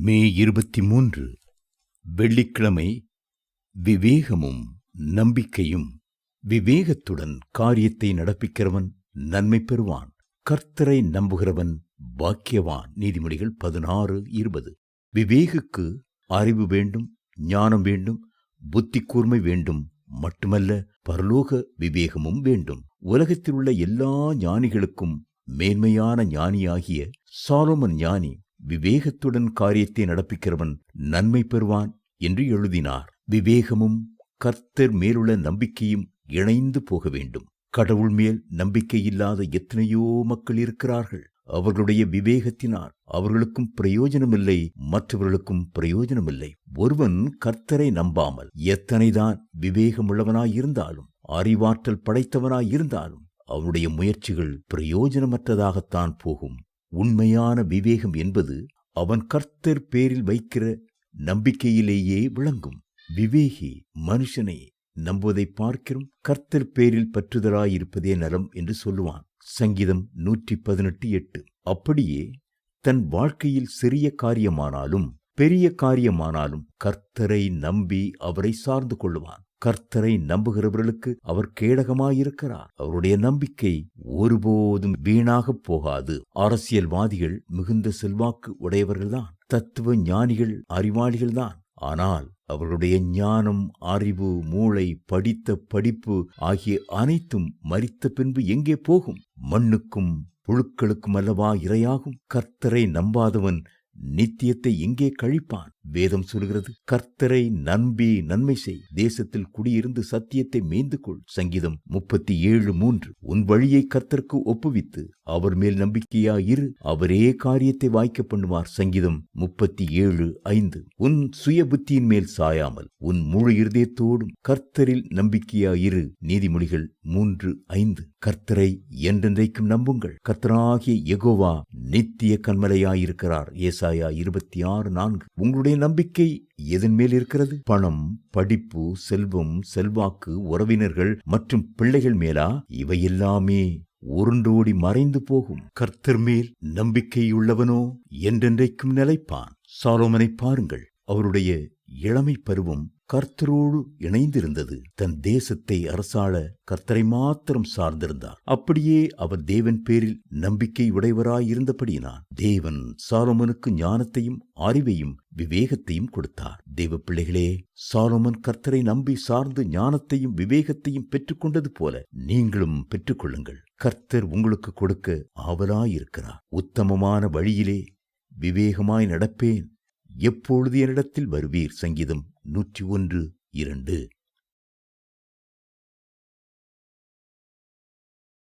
மே இருபத்தி மூன்று வெள்ளிக்கிழமை விவேகமும் நம்பிக்கையும் விவேகத்துடன் காரியத்தை நடப்பிக்கிறவன் நன்மை பெறுவான். கர்த்தரை நம்புகிறவன் பாக்கியவான். நீதிமொழிகள் பதினாறு இருபது. விவேகுக்கு அறிவு வேண்டும் ஞானம் வேண்டும் புத்தி கூர்மை வேண்டும் மட்டுமல்ல பரலோக விவேகமும் வேண்டும். உலகத்தில் உள்ள எல்லா ஞானிகளுக்கும் மேன்மையான ஞானியாகிய சாலோமன் ஞானி விவேகத்துடன் காரியத்தை நடப்பிக்கிறவன் நன்மை பெறுவான் என்று எழுதினார். விவேகமும் கர்த்தர் மேலுள்ள நம்பிக்கையும் இணைந்து போக வேண்டும். கடவுள் மேல் நம்பிக்கை இல்லாத எத்தனையோ மக்கள் இருக்கிறார்கள். அவர்களுடைய விவேகத்தினால் அவர்களுக்கும் பிரயோஜனமில்லை மற்றவர்களுக்கும் பிரயோஜனமில்லை. ஒருவன் கர்த்தரை நம்பாமல் எத்தனைதான் விவேகமுள்ளவனாயிருந்தாலும் அறிவாற்றல் படைத்தவனாயிருந்தாலும் அவனுடைய முயற்சிகள் பிரயோஜனமற்றதாகத்தான் போகும். உண்மையான விவேகம் என்பது அவன் கர்த்தர் பேரில் வைக்கிற நம்பிக்கையிலேயே விளங்கும். விவேகி மனுஷனை நம்புவதை பார்க்கிறோம் கர்த்தர் பேரில் பற்றுதலாயிருப்பதே நலம் என்று சொல்லுவான். சங்கீதம் நூற்றி பதினெட்டு எட்டு. அப்படியே தன் வாழ்க்கையில் சிறிய காரியமானாலும் பெரிய காரியமானாலும் கர்த்தரை நம்பி அவரை சார்ந்து கொள்ளுவான். கர்த்தரை நம்புகிறவர்களுக்கு அவர் கேடகமாயிருக்கிறார். அவருடைய நம்பிக்கை ஒருபோதும் வீணாகப் போகாது. அரசியல்வாதிகள் மிகுந்த செல்வாக்கு உடையவர்கள்தான். தத்துவ ஞானிகள் அறிவாளிகள்தான். ஆனால் அவர்களுடைய ஞானம் அறிவு மூளை படித்த படிப்பு ஆகிய அனைத்தும் மறித்த பின்பு எங்கே போகும்? மண்ணுக்கும் புழுக்களுக்கும் அல்லவா இரையாகும்? கர்த்தரை நம்பாதவன் நித்தியத்தை எங்கே கழிப்பான்? வேதம் சொல்கிறது கர்த்தரை நம்பி நன்மை செய். தேசத்தில் குடியிருந்து சத்தியத்தை மேய்ந்து கொள் சங்கீதம் முப்பத்தி ஏழு மூன்று. உன் வழியை கர்த்தருக்கு ஒப்புவித்து அவர் மேல் நம்பிக்கையா இரு அவரே காரியத்தை வாய்க்க பண்ணுவார். சங்கீதம் முப்பத்தி ஏழு ஐந்து. உன் சுய புத்தியின் மேல் சாயாமல் உன் முழு இருதயத்தோடும் கர்த்தரில் நம்பிக்கையா இரு நீதிமொழிகள் மூன்று ஐந்து. கர்த்தரை என்றென்றைக்கும் நம்புங்கள். கர்த்தராகிய எகோவா நித்திய கண்மலையாயிருக்கிறார் ஏசாயா இருபத்தி ஆறு நான்கு. உங்களுடைய நம்பிக்கை எதன் மேல் இருக்கிறது? பணம் படிப்பு செல்வம் செல்வாக்கு உறவினர்கள் மற்றும் பிள்ளைகள் மேலா? இவையெல்லாமே உருண்டோடி மறைந்து போகும். கர்த்தர் மேல் நம்பிக்கையுள்ளவனோ என்றென்றைக்கும் நிலைப்பான். சாலோமனை பாருங்கள். அவருடைய இளமை பருவம் கர்த்தரோடு இணைந்திருந்தது. தன் தேசத்தை அரசாள கர்த்தரை மாத்திரம் சார்ந்திருந்தார். அப்படியே அவர் தேவன் பேரில் நம்பிக்கை உடையவராயிருந்தபடியினார் தேவன் சாலோமனுக்கு ஞானத்தையும் அறிவையும் விவேகத்தையும் கொடுத்தார். தேவ பிள்ளைகளே சாலோமன் கர்த்தரை நம்பி சார்ந்து ஞானத்தையும் விவேகத்தையும் பெற்றுக்கொண்டது போல நீங்களும் பெற்றுக்கொள்ளுங்கள் கர்த்தர் உங்களுக்கு கொடுக்க ஆவலாயிருக்கிறார். உத்தமமான வழியிலே விவேகமாய் நடப்பேன். எப்பொழுது என்னிடத்தில் வருவீர் சங்கீதம் நூற்றி ஒன்று இரண்டு?